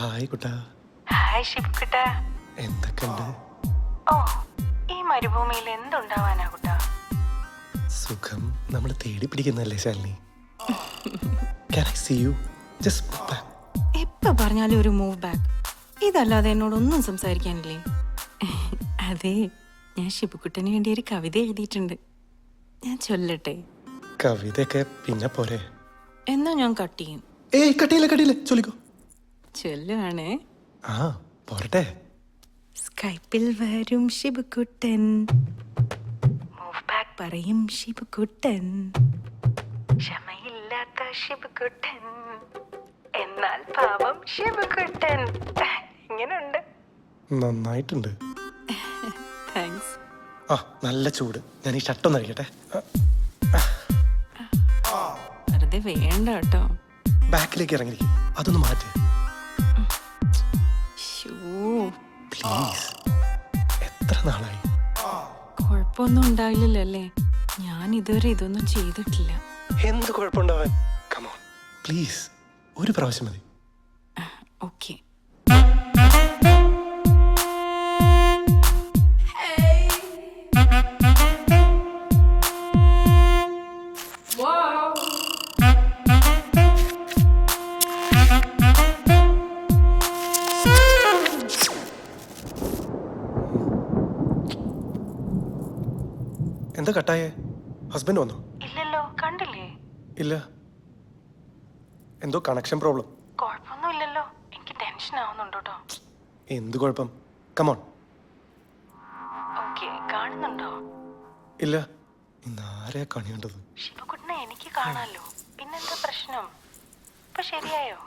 കുട്ടാ. Hi ഷിപ്കിട്ട എന്തൊക്കെയുണ്ട്? ഓ ഈ മരുഭൂമിയിൽ എന്തുണ്ടാവാനാ കുട്ടാ? സുഖം. നമ്മൾ തേടി പിടിക്കുന്നല്ലേ Shalini? Can I see you? Just move back. എപ്പ പറഞ്ഞാലും ഒരു മൂവ് ബാക്ക് ഇതല്ലാതെ എന്നോടൊന്നും സംസാരിക്കാനില്ലേ? അതെ ഞാൻ ഷിബുക്കുട്ടന് വേണ്ടി ഒരു കവിത എഴുതിയിട്ടുണ്ട്. ഞാൻ ചൊല്ലട്ടെ? കവിതയൊക്കെ പിന്നെ പോരെ. എന്നാ ഞാൻ കട്ട് ചെയ്യും. ഏയ് കട്ടിയില്ല കട്ടിയില്ല ചൊല്ലിക്കോ. ചൊല്ലുവാണേ. ആ പോരട്ടെ. സ്കൈപ്പിൽ വരും ബാക്ക് പറയും ഷിബുക്കുട്ടൻ ക്ഷമയില്ലാത്ത ഷിബുക്കുട്ടൻ എന്നാൽ പാവം ശിവകുട്ടൻ ഇങ്ങനുണ്ട്. നന്നായിട്ടുണ്ട്. താങ്ക്സ് ആ നല്ല ചൂട്. ഞാൻ ഈ ഷർട്ടൊന്ന് അഴിക്കട്ടെ വെറുതെ വേണ്ട കേട്ടോ. ബാക്കിലേക്ക് ഇറങ്ങിയിരിക്കും. അതൊന്ന് മാറ്റ്. പ്ലീസ് എത്ര നാളായി? കുഴപ്പമൊന്നും ഉണ്ടാവില്ലല്ലോ അല്ലേ ഞാൻ ഇതുവരെ ഇതൊന്നും ചെയ്തിട്ടില്ല. എന്ത് കുഴപ്പമുണ്ടാവാൻ കമോൺ പ്ലീസ് ഒരു പ്രാവശ്യം മതി. ഓക്കെ എന്താ കട്ടായേ? ഹസ്ബൻഡ് വന്നോ? ഇല്ലല്ലോ കണ്ടില്ലേ? ഇല്ല. എന്തോ കണക്ഷൻ പ്രോബ്ലം കുഴപ്പമൊന്നുമില്ലല്ലോ. എനിക്ക് ടെൻഷൻ ആവുന്നുണ്ട് കേട്ടോ. എന്ത് കുഴപ്പം? കമോൺ ഓക്കെ കാണുന്നുണ്ടോ? ഇല്ല. ഇന്ന് ആരെയാ കണിയേണ്ടത്? ശിവകുട്ടനെ എനിക്ക് കാണാലോ. പിന്നെന്താ പ്രശ്നം? ഇപ്പൊ ശരിയായോ?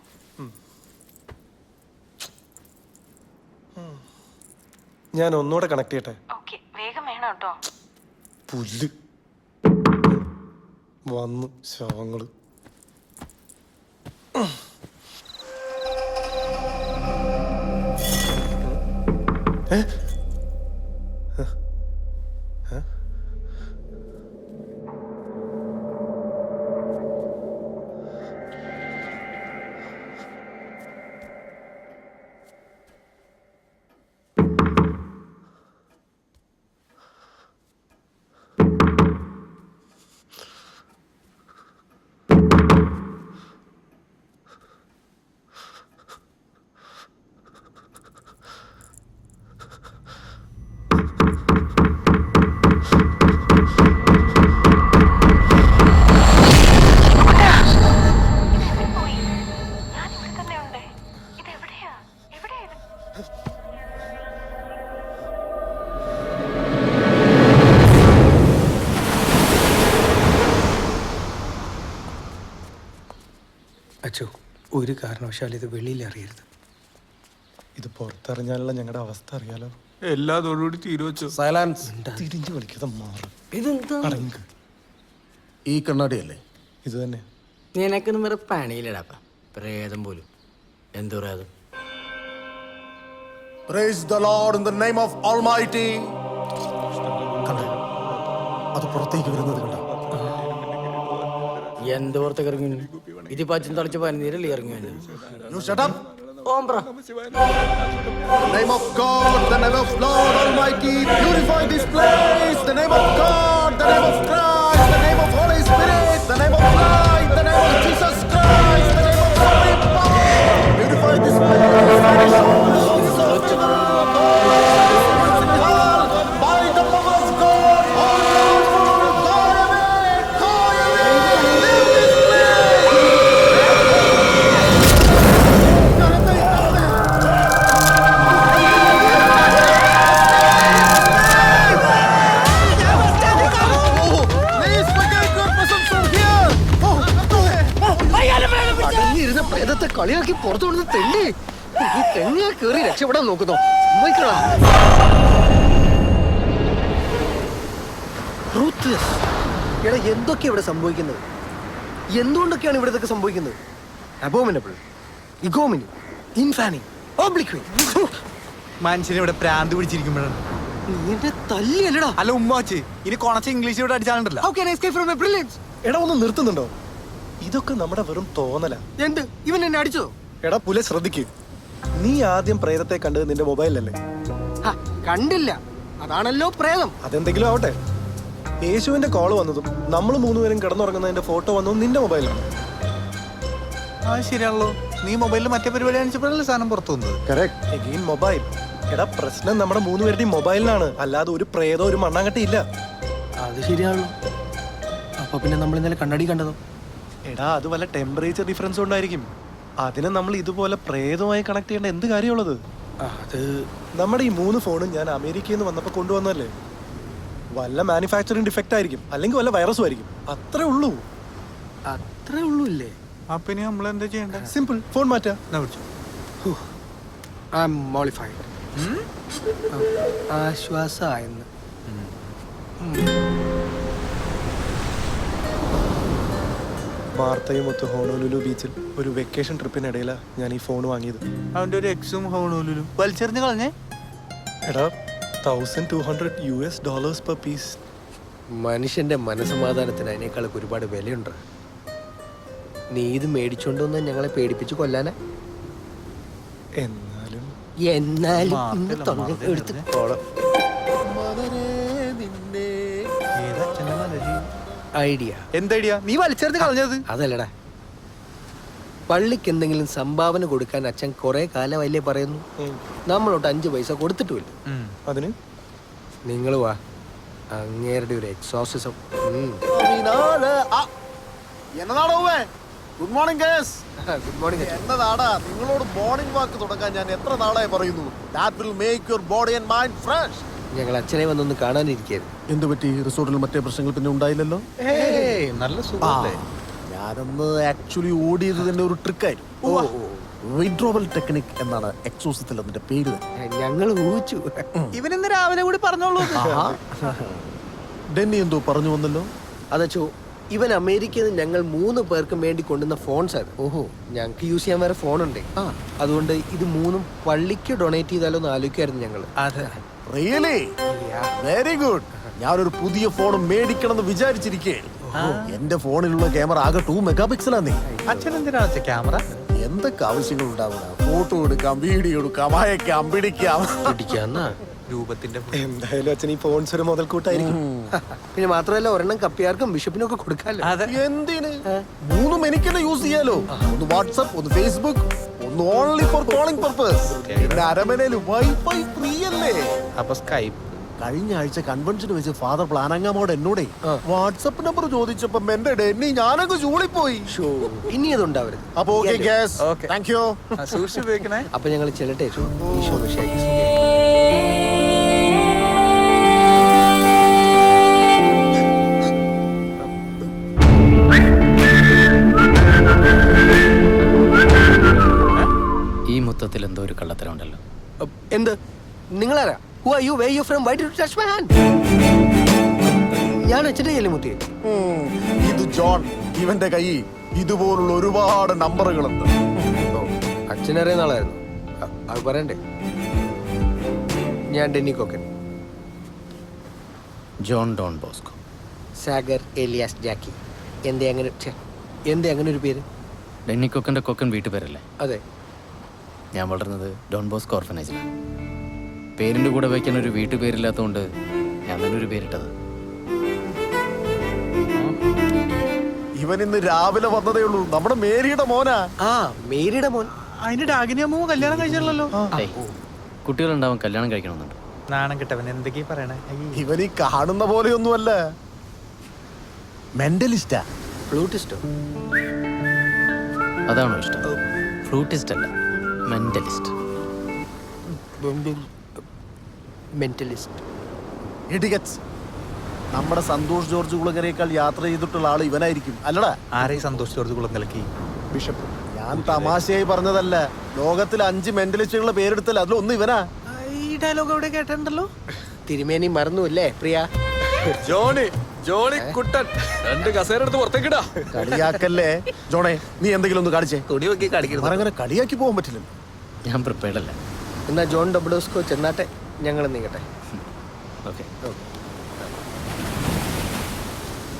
ഞാൻ ഒന്നുകൂടെ കണക്ട് ചെയ്യട്ടെ? ഓക്കെ വേഗം വേണം കേട്ടോ. പുല്ല് വന്നു ശവങ്ങൾ ഏ? അച്ചോ ഒരു കാരണവശാലും ഇത് വെളിയിൽ അറിയരുത്. ഇത് പുറത്തറിഞ്ഞാലുള്ള ഞങ്ങളുടെ അവസ്ഥ അറിയാലോ? എല്ലാ തീരുവച്ചു സൈലൻസ്. തിരിഞ്ഞു കളിക്കാതെ മാറും. ഇതെന്താ? അടങ്ങ്. ഈ കണ്ണാടിയല്ലേ? ഇത് തന്നെ. നിനക്കൊന്നും വേറെ പണിയില്ലടാ പ്രേതം പോലും. എന്തു പ്രേതം? Praise the lord in the name of almighty കണ്ടോ? അത് പുറത്തേക്ക് വരുന്നത് കണ്ടോ? എന്ത് പുറത്തേക്ക് ഇറങ്ങി ഇതിപ്പോ അച്ഛൻ തളിച്ച പനിനീരല്ലേ ഇറങ്ങി വന്നത് You shut up. ഓംബ്ര The name of God, the name of Lord Almighty, purify this place. The name of God, the name of Christ, the name of Holy Spirit, the name of light, the name of Jesus കളിയാക്കി പുറത്തു കൊണ്ടു തെണ്ടി. ഈ തെങ്ങ കേറി രക്ഷപ്പെടാൻ നോക്കുന്നു. സമ്മതിക്കടാ. എടാ എന്തൊക്കെ ഇവിടെ സംഭവിക്കുന്നത്? എന്തുകൊണ്ടൊക്കെയാണ് ഇവിടെ ഇതൊക്കെ സംഭവിക്കുന്നത്? അബോമിനബിൾ ഇഗോമിനി ഇൻഫാനി ഓബ്ലിക്വി മനുഷ്യനെ ഇവിടെ പ്രാന്ത് പിടിച്ചിരിക്കുമ്പോഴാണ്. നിന്റെ തല്ലിയല്ലടാ അല്ല ഉമ്മാച്ച്. ഇനി കൊണച്ച ഇംഗ്ലീഷ് ഇവിടെ അടിച്ചാലുണ്ടല്ലോ. എടാ ഒന്ന് നിർത്തുന്നുണ്ടോ? ഇതൊക്കെ നമ്മുടെ വെറും തോന്നല. എന്ത്? ഇവൻ എന്നെ അടിച്ചോ എടാ പുല ശ്രദ്ധിക്കൂ. നീ ആദ്യം പ്രേതത്തെ കണ്ടത് നിന്റെ മൊബൈലല്ലേ ഹ, കണ്ടില്ല. അതാണല്ലോ പ്രേതം. അതെന്തെങ്കിലും ആവട്ടെ. യേശുവിന്റെ കോൾ വന്നതും നമ്മൾ മൂന്നുപേരും കിടന്നുറങ്ങുന്നതിന്റെ ഫോട്ടോ വന്നതും നിന്റെ മൊബൈലാണ് ആ ശരിയാണല്ലോ. നീ മൊബൈലിൽ മറ്റേ പരിപാടി കാണിച്ചപ്പോഴല്ലേ സാധനം പുറത്തു വന്നത്. എഗെയിൻ മൊബൈൽ എടാ പ്രശ്നം നമ്മുടെ മൂന്നുപേരുടെയും മൊബൈലിലാണ് അല്ലാതെ ഒരു പ്രേതോ ഒരു മണ്ണാങ്കട്ടി ഇല്ല. അത് ശരിയാണല്ലോ. അപ്പൊ പിന്നെ നമ്മൾ ഇന്നലെ കണ്ണടി കണ്ടതോ? എടാ അത് വല്ല ടെമ്പറേച്ചർ ഡിഫറൻസ് കൊണ്ടായിരിക്കും. അതിനെ നമ്മൾ ഇതുപോലെ പ്രേതമായി കണക്ട് ചെയ്യേണ്ട എന്ത് കാര്യമുള്ളത്? അത് നമ്മുടെ ഈ മൂന്ന് ഫോണും ഞാൻ അമേരിക്കയിൽ നിന്ന് വന്നപ്പോൾ കൊണ്ടുവന്നല്ലേ വല്ല മാനുഫാക്ചറിങ് ഡിഫക്റ്റ് ആയിരിക്കും അല്ലെങ്കിൽ വല്ല വൈറസും ആയിരിക്കും. അത്രേ ഉള്ളൂ. അത്രേ ഉള്ളൂ ഇല്ലേ? അപ്പൊ ഇനി നമ്മൾ എന്താ ചെയ്യേണ്ടത് സിമ്പിൾ ഫോൺ മാറ്റാ. ഐ ആം മോളിഫൈഡ് ആശ്വാസമായെന്ന് വാർത്തയും ഒത്ത് ഹോണോലുലു ബീച്ചിൽ ഒരു വെക്കേഷൻ ട്രിപ്പിനിടയിലാണ് ഞാൻ ഈ ഫോൺ വാങ്ങിയത്. അവന്റെ ഒരു എക്സും ഹോണോലുലും. വലിച്ചെറിഞ്ഞ് കളഞ്ഞേ? എടാ thousand two hundred U S dollars per piece മനുഷ്യന്റെ മനസമാധാനത്തിന് അതിനേക്കാളൊക്കെ ഒരുപാട് വിലയുണ്ട്. നീ ഇത് മേടിച്ചോണ്ട് വന്ന് ഞങ്ങളെ പേടിപ്പിച്ച് കൊല്ലാനാ? എന്നാലും എന്നാലും ഇന്ന് തൊണ്ട എടുത്ത് വെറുതെ. ഐഡിയ. എന്തടിയാ നീ വലിച്ചെറിഞ്ഞ് കളഞ്ഞത്. അതല്ലടാ. പള്ളിക്ക് എന്തെങ്കിലും സംഭാവന കൊടുക്കാൻ അച്ഛൻ കുറെ കാലമല്ലേ പറയുന്നു. നമ്മളോട്ട് അഞ്ചു പൈസ കൊടുത്തിട്ടുമില്ല. അതിന്? നിങ്ങൾ വാ. അങ്ങേരുടെ ഒരു exorcism good morning guys good morning എന്നതാടാ? നിങ്ങളോട് മോർണിംഗ് വാക്ക് തുടങ്ങാൻ ഞാൻ എത്ര നാളായി പറയുന്നു? That will make your body and mind fresh ഞങ്ങൾ അച്ഛനെ വന്നൊന്ന് കാണാനിരിക്കായിരുന്നു എന്ത് പറ്റി? റിസോർട്ടിൽ മറ്റേ പ്രശ്നങ്ങൾ പിന്നെ ഉണ്ടായില്ലല്ലോ? നല്ല സുഖമല്ലേ ഞാനൊന്ന് ആക്ച്വലി ഓടിയത് തന്നെ ഒരു ട്രിക്കായിരുന്നു വിഡ്രോവൽ ടെക്നിക് എന്നാണ് എക്സോസത്തിൽ അതിന്റെ പേര് ഞങ്ങൾ ഊഹിച്ചു. ഇവൻ ഇന്ന് രാവിലെ കൂടി പറഞ്ഞോളൂ ഡെന്നി എന്തോ പറഞ്ഞു വന്നല്ലോ? അതച്ചോ ഇവൻ അമേരിക്കയിൽ നിന്ന് ഞങ്ങൾ മൂന്ന് പേർക്കും വേണ്ടി കൊണ്ടുവന്ന ഫോൺസ് ആണ്. ഓഹോ. ഞങ്ങൾക്ക് യൂസ് ചെയ്യാൻ വേറെ ഫോണുണ്ട് അതുകൊണ്ട് ഇത് മൂന്നും പള്ളിക്ക് ഡൊണേറ്റ് ചെയ്താലോ എന്ന് ആലോചിക്കായിരുന്നു ഞങ്ങൾ അതെ. റിയലി വെരി ഗുഡ് ഞാനൊരു പുതിയ ഫോൺ മേടിക്കണം എന്ന് വിചാരിച്ചിരിക്കേ എന്റെ ഫോണിലുള്ള ക്യാമറ ആകെ ടൂ മെഗാ പിക്സലാന്നേ അച്ഛൻ എന്തിനാ ക്യാമറ എന്തൊക്കെ ആവശ്യങ്ങൾ ഉണ്ടാവുക ഫോട്ടോ എടുക്കാം വീഡിയോ എടുക്കാം അയക്കാം പിടിക്കാം. പിടിക്കാന്നാ. രൂപത്തിന്റെ എന്തായാലും അച്ഛൻ ഈ ഫോൺസ് ഒരു മുതൽക്കൂട്ടായിരിക്കും. പിന്നെ മാത്രമല്ല ഒരെണ്ണം കപ്പിയാർക്കും ബിഷപ്പിനും ഒക്കെ കൊടുക്കാമല്ലോ എന്തിന്? മൂന്നും എനിക്കെന്നെ യൂസ് ചെയ്യാലോ? ഒന്ന് വാട്സപ്പ് ഒന്ന് ഫേസ്ബുക്ക് ഒന്ന് ഓൺലി ഫോർ കോളിംഗ് പർപ്പസ് പിന്നെ അരമനയിൽ വൈഫൈ ഫ്രീ അല്ലേ? അപ്പൊ സ്കൈപ്പ് കഴിഞ്ഞ ആഴ്ച കൺവെൻഷന് വെച്ച് ഫാദർ പ്ലാനങ്ങാമോട് എന്നോടേ വാട്സപ്പ് നമ്പർ ചോദിച്ചപ്പോ എന്റെ ഡെന്നി ഞാനങ്ങ് ചൂളിപ്പോയി. ഇനി അതുണ്ടാവരുത് അപ്പൊ ഓക്കെ ഗ്യാസ്. താങ്ക് യു സൂക്ഷിച്ചു ഉപയോഗിക്കണേ. അപ്പൊ ഞങ്ങൾ ചെല്ലട്ടെ ഈശോ മിശിഹായ്ക്ക് നിങ്ങളാരാ you? Where are you from? Why did you touch my hand? ഞാൻ അച്ഛന്റെ ചെല്ലുമുത്തി ഉം, ഇത് ജോൺ ഇവന്റെ കൈ. ഇതുപോലുള്ള ഒരുപാട് നമ്പറുകളുണ്ട്. അച്ഛനറിയുന്ന ആളായിരുന്നു. അ- അത് പറയണ്ടേ? ഞാൻ Denny Kokkan. John Don Bosco. Sagar Elias ജാക്കി. എന്തേ അങ്ങനെ ഛെ, എന്തേ അങ്ങനെ ഒരു പേര്? ഡെന്നി കൊക്കന്റെ കൊക്കൻ വീട്ടുപേരല്ലേ? അതെ. ഞാൻ വളർന്നത് ഡോൺ ബോസ്കോ ഓർഫനേജിലാണ്. പേരിന്റെ കൂടെ വയ്ക്കാൻ ഒരു വീട്ടുപേരില്ലാത്തതുകൊണ്ട് ഞാൻ തന്നെ ഒരു പേരിട്ടത്. ഇവൻ ഇന്ന് രാവിലെ വന്നതേ ഉള്ളൂ. നമ്മുടെ മേരിയുടെ മോനാ. ആ മേരിയുടെ മോൻ. അതിന്റെ ഡാഗിനി അമ്മ കല്യാണം കഴിച്ചല്ലോ കുട്ടികൾ കുട്ടികളുണ്ടാവും കല്യാണം കഴിക്കണമെന്നുണ്ട്. നാണം കിട്ടവൻ എന്തൊക്കെയാ പറയണേ. ഇവൻ ഈ കാണുന്ന പോലെയൊന്നുമല്ല. മെന്റലിസ്റ്റാ ഫ്ലൂട്ടിസ്റ്റോ? അതാണോ ഇഷ്ടം? ഫ്ലൂട്ടിസ്റ്റ് അല്ല മെന്റലിസ്റ്റ് മെന്റലിസ്റ്റ്. ഇടികച്ച് നമ്മുടെ സന്തോഷ് ജോർജ് കുളങ്ങരയേക്കാൾ യാത്ര ചെയ്തിട്ടുള്ള ആൾ ഇവനായിരിക്കും. അല്ലടാ. ആരെ സന്തോഷ് ജോർജ് കുളങ്ങലക്കി ബിഷപ്പ് ഞാൻ തമാശയായി പറഞ്ഞതല്ല. ലോകത്തിൽ അഞ്ച് മെന്റലിസ്റ്റുകളുടെ പേരെടുത്തല്ല? അതിലൊന്നും ഇവനാ. ഈ ഡയലോഗ് അവിടെ കേട്ടിട്ടുണ്ടല്ലോ? തിരുമേനി മറന്നുല്ലേ പ്രിയ? ജോണി ജോണി കുട്ടൻ. രണ്ട് കസേര എടുത്ത് പുറത്തേക്കിടാ. കളിയാക്കല്ലേ? ജോണേ നീ എന്തെങ്കിലും ഒന്ന് കാണിച്ചേ. തുണി വെക്കി കാണിക്കരുത് അങ്ങനെ കളിയാക്കി പോകാൻ പറ്റില്ല ഞാൻ പ്രിപ്പയർഡ് അല്ല. എന്നാ ജോൺ ഡബ്ലോസ്കോ ചെന്നാട്ടെ. ഞങ്ങൾ നീങ്ങട്ടെ. ഓക്കെ.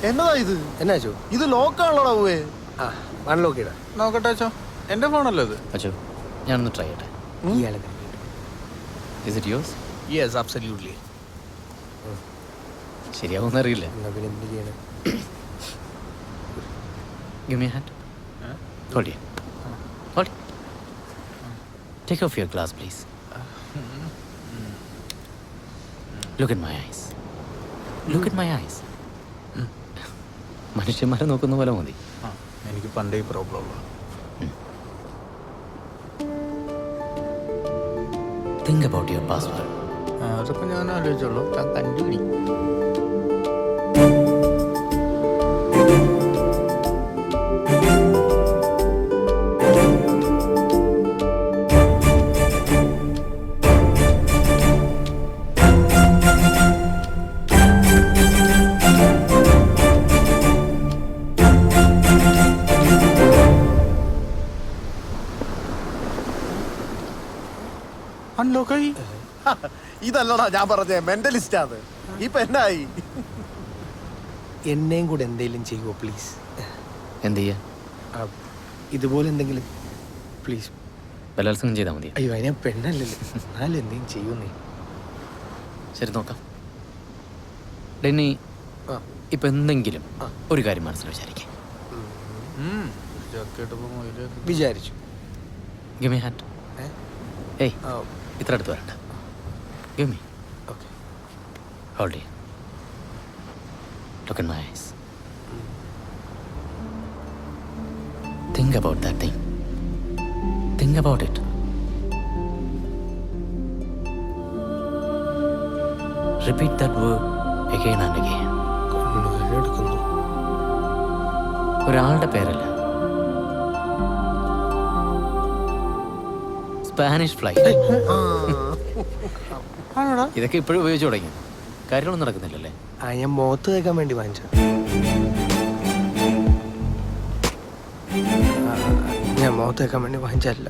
എന്നതാ ഇത്? എന്നാ ചോ ഇത് ലോക്കാണല്ലോടാ പോവേ ആ അൺലോക്ക് ഇടാം നോക്കട്ടെ അച്ഛോ എന്റെ ഫോണല്ലോ ഇത്? അച്ഛോ ഞാനൊന്ന് ട്രൈ ചെയ്യട്ടെ. ഇയാളെ. Is it yes yes absolutely ശരിയാവുമെന്ന് അറിയില്ല. പിന്നെ എന്ത് ചെയ്യണം. Hold it. Take off your glass, my eyes look my my Look at my eyes. മനുഷ്യന്മാരെ നോക്കുന്ന പോലെ മതി. എനിക്ക് പണ്ടേ പ്രോബ്ലം ഉള്ളു. തിങ്ക് അബൌട്ട് യുവർ പാസ്വേഡ് അതൊക്കെ ഞാൻ ആലോചിച്ചോളൂ താൻ കണ്ടുപിടി അൺലോക്കായി ഇതല്ലടാ ഞാൻ പറഞ്ഞേ മെന്റലിസ്റ്റ് അത് ഇപ്പൊ എന്നായി? എന്നെയും കൂടെ എന്തെങ്കിലും ചെയ്യുമോ പ്ലീസ് എന്ത് ചെയ്യാ? ഇതുപോലെ എന്തെങ്കിലും പ്ലീസ് ബലാത്സംഗം ചെയ്താൽ മതി അയ്യോ അതിനെ പെണ്ണല്ലല്ലോ. എന്നാലും എന്തെങ്കിലും ചെയ്യുന്നേ. ശരി നോക്കാം. ഡെന്നി ഇപ്പൊ എന്തെങ്കിലും ഒരു കാര്യം മനസ്സിൽ വിചാരിക്കാം. വിചാരിച്ചു. ഗിമി ഹാറ്റ് ഏയ്. ഇത്ര അടുത്ത് വരണ്ട. യുമി ഓക്കെ ഹോൾഡ് ചെയ്യാം look in my thing think about it repeat that word again and again ഒരാളുടെ പേരല്ല. സ്പാനിഷ് ഫ്ലൈ ഇതൊക്കെ ഇപ്പോഴും ഉപയോഗിച്ചു തുടങ്ങി. കാര്യങ്ങളൊന്നും നടക്കുന്നില്ലല്ലേ? ആ ഞാൻ മുഖത്ത് തേക്കാൻ വേണ്ടി വാങ്ങിച്ച ഞാൻ മുഖത്ത് തേക്കാൻ വേണ്ടി വാങ്ങിച്ചല്ല